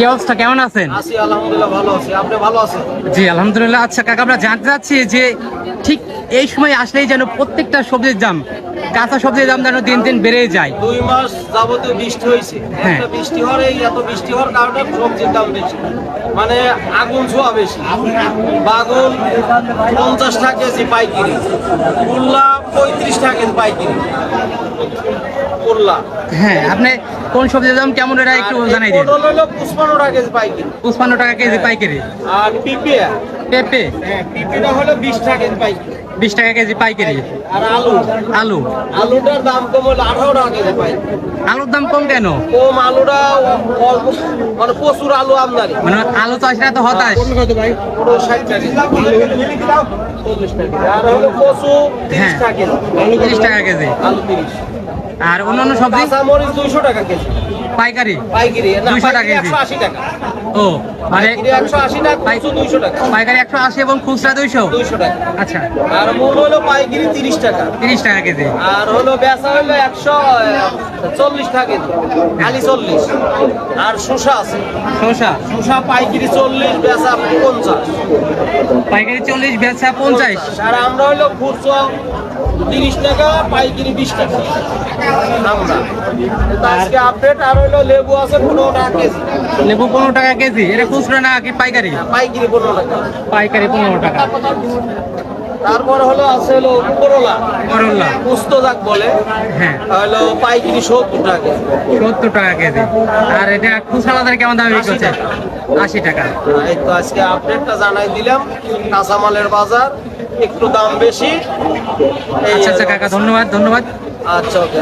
কি অবস্থা? কেমন আছেন? আছি আলহামদুলিল্লাহ ভালো আছি। আপনি ভালো আছেন? জি আলহামদুলিল্লাহ। আচ্ছা কাকা আমরা জানতে চাচ্ছি যে ঠিক এই সময় আসলেই যেন প্রত্যেকটা সবজির দাম কাঁচা সবজির দাম যেন দিন দিন বেড়ে যায়। দুই মাস যাবতীয় বৃষ্টি হয়েছে। হ্যাঁ। বৃষ্টি হওয়ার এই এত বৃষ্টি হওয়ার কারণে সবজির দাম বেশি। মানে আগুন ছোঁয়া বেশি। বাগুন পঞ্চাশ টাকা কেজি পাইকারি। কুল্লা পঁয়ত্রিশ টাকা কেজি পাইকারি। হ্যাঁ আপনি কোন সবজির দাম কেমন এটা একটু জানাই দিন। পটল হলো পুষ্পান্ন টাকা কেজি পাইকারি। পঁচপান্ন টাকা কেজি পাইকারি। আর পিপিয়া পেঁপে? হ্যাঁ পিপিটা হলো বিশ টাকা কেজি পাইকারি। বিশ টাকা কেজি পাইকারি। আর আলু? আলু? আলুটার দাম কম হলো আঠারো টাকা কেজি পাইকারি। আলুর দাম কম কেন? কম আলুটা অল্প মানে প্রচুর আলু আমদানি। মানে আলু চাষিরা তো হতাশ। টাকা আর হলো কচু তিরিশ হ্যাঁ। টাকা কেজি। তিরিশ টাকা কেজি। আলু তিরিশ। আর অন্যান্য সবজি? মরিচ দুইশো টাকা কেজি। পাইকারি? পাইকারি না 200 টাকা কেজি। একশো আশি টাকা। ও মানে একশো আশি টাকা দুইশো টাকা। পাইকারি একশো আশি এবং খুচরা দুইশো? দুইশো টাকা। আচ্ছা। আর মূল হলো পাইকারি তিরিশ টাকা। তিরিশ টাকা কেজি। আর হলো বেচা হলো একশো চল্লিশ টাকা কেজি। খালি চল্লিশ। আর শসা আছে। শসা? শসা পাইকারি চল্লিশ বেচা পঞ্চাশ। পাইকারি চল্লিশ বেচা পঞ্চাশ। আর আমরা হলো খুচরো তিরিশ টাকা পাইকারি বিশ টাকা। আমরা। আজকে আপডেট আর হলো লেবু আছে পনেরো টাকা কেজি। লেবু পনেরো টাকা কেজি? এটা খুচরা না কি পাইকারি? পাইকারি পনেরো টাকা। পাইকারি পনেরো টাকা। তারপরে হলো আছে হলো করলা। করল্লা পুস্ত যাক বলে। হ্যাঁ। হলো পাইকারি সত্তর টাকা কেজি। সত্তর টাকা কেজি। আর এটা খুচরা বাজারে কেমন দাম বিক্রি হচ্ছে? আশি টাকা। এই তো আজকে আপডেটটা জানাই দিলাম। কাঁচামালের বাজার একটু দাম বেশি। আচ্ছা আচ্ছা কাকা ধন্যবাদ ধন্যবাদ। আচ্ছা ওকে